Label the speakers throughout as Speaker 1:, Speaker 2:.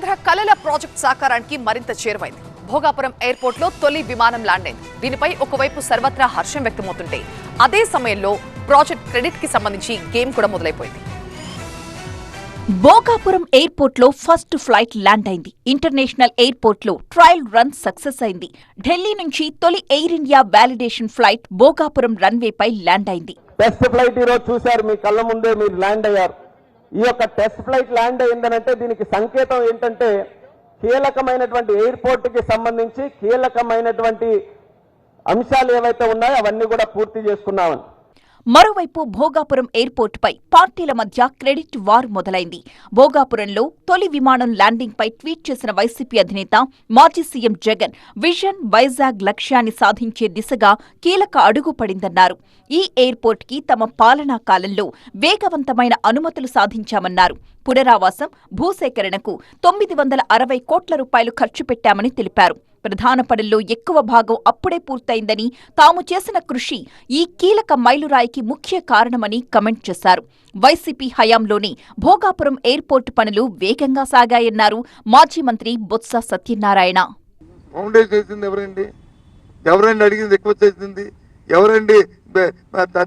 Speaker 1: ఉత్తరాంధ్ర కలల ప్రాజెక్ట్ సాకారానికి మరింత చేరువైంది. భోగాపురం ఎయిర్పోర్ట్లో తొలి విమానం ల్యాండ్ అయింది దీనిపై ఒకవైపు సర్వత్రా హర్షం వ్యక్తమవుతుంటే అదే సమయంలో ప్రాజెక్ట్ క్రెడిట్కి సంబంధించి గేమ్ కూడా మొదలైపోయింది.
Speaker 2: భోగాపురం ఎయిర్పోర్ట్లో ఫస్ట్ ఫ్లైట్ ల్యాండ్ అయింది ఇంటర్నేషనల్ ఎయిర్పోర్ట్లో ట్రయల్ రన్ సక్సెస్ అయింది. ఢిల్లీ నుంచి తొలి air India validation flight Bhogapuram రన్వేపై land అయింది
Speaker 3: టెస్ట్ ఫ్లైట్ ఈరోజు చూశారు మీ కళ్ళ ముందే మీరు ల్యాండ్ అయ్యారు. ఈ యొక్క టెస్ట్ ఫ్లైట్ ల్యాండ్ అయిందనంటే దీనికి సంకేతం ఏంటంటే కీలకమైనటువంటి ఎయిర్పోర్ట్కి సంబంధించి కీలకమైనటువంటి అంశాలు ఏవైతే ఉన్నాయో అవన్నీ కూడా పూర్తి చేసుకున్నామని.
Speaker 2: మరోవైపు భోగాపురం ఎయిర్పోర్టుపై పార్టీల మధ్య క్రెడిట్ వార్ మొదలైంది. భోగాపురంలో తొలి విమానం ల్యాండింగ్ పై ట్వీట్ చేసిన వైసీపీ అధినేత మాజీ సీఎం జగన్ విజన్ వైజాగ్ లక్ష్యాన్ని సాధించే దిశగా కీలక అడుగు పడిందన్నారు. ఈ ఎయిర్పోర్ట్కి తమ పాలనా కాలంలో వేగవంతమైన అనుమతులు సాధించామన్నారు. పునరావాసం భూసేకరణకు తొమ్మిది వందల అరవై కోట్ల రూపాయలు ఖర్చు పెట్టామని తెలిపారు. ప్రధాన పనుల్లో ఎక్కువ భాగం అప్పుడే పూర్తయిందని తాము చేసిన కృషి ఈ కీలక మైలురాయికి ముఖ్య కారణమని కమెంట్ చేశారు. వైసీపీ హయాంలోనే భోగాపురం ఎయిర్పోర్టు పనులు వేగంగా సాగాయన్నారు మాజీ మంత్రి బొత్స సత్యనారాయణ.
Speaker 4: ఫౌండేషన్ ఎవరండి? ఎవరండి అడిగింది? ఎక్కువ చేసింది? ఎవరండి?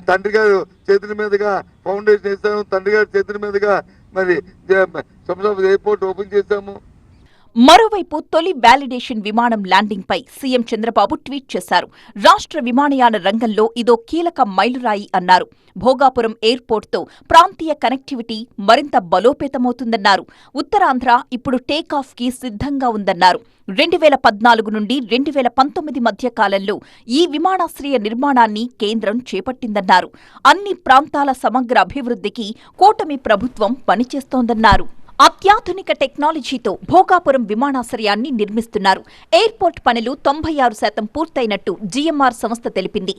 Speaker 4: తండ్రి గారు చేతుల మీదుగా ఫౌండేషన్ వేసాము తండ్రి గారి చేతుల మీదుగా మరి శంషాబాద్ ఎయిర్పోర్ట్ ఓపెన్ చేస్తాము.
Speaker 2: మరోవైపు తొలి వ్యాలిడేషన్ విమానం ల్యాండింగ్ పై సీఎం చంద్రబాబు ట్వీట్ చేశారు. రాష్ట్ర విమానయాన రంగంలో ఇదో కీలక మైలురాయి అన్నారు. భోగాపురం ఎయిర్పోర్ట్తో ప్రాంతీయ కనెక్టివిటీ మరింత బలోపేతమవుతుందన్నారు. ఉత్తరాంధ్ర ఇప్పుడు టేకాఫ్కి సిద్ధంగా ఉందన్నారు. రెండు వేల పద్నాలుగు నుండి రెండు వేల పంతొమ్మిది మధ్య కాలంలో ఈ విమానాశ్రయ నిర్మాణాన్ని కేంద్రం చేపట్టిందన్నారు. అన్ని ప్రాంతాల సమగ్ర అభివృద్ధికి కూటమి ప్రభుత్వం పనిచేస్తోందన్నారు. అత్యాధునిక టెక్నాలజీతో భోగాపురం విమానాశ్రయాన్ని నిర్మిస్తున్నారు. ఎయిర్పోర్ట్ పనులు తొంభై ఆరు శాతం పూర్తయినట్టు జీఎంఆర్ సంస్థ తెలిపింది.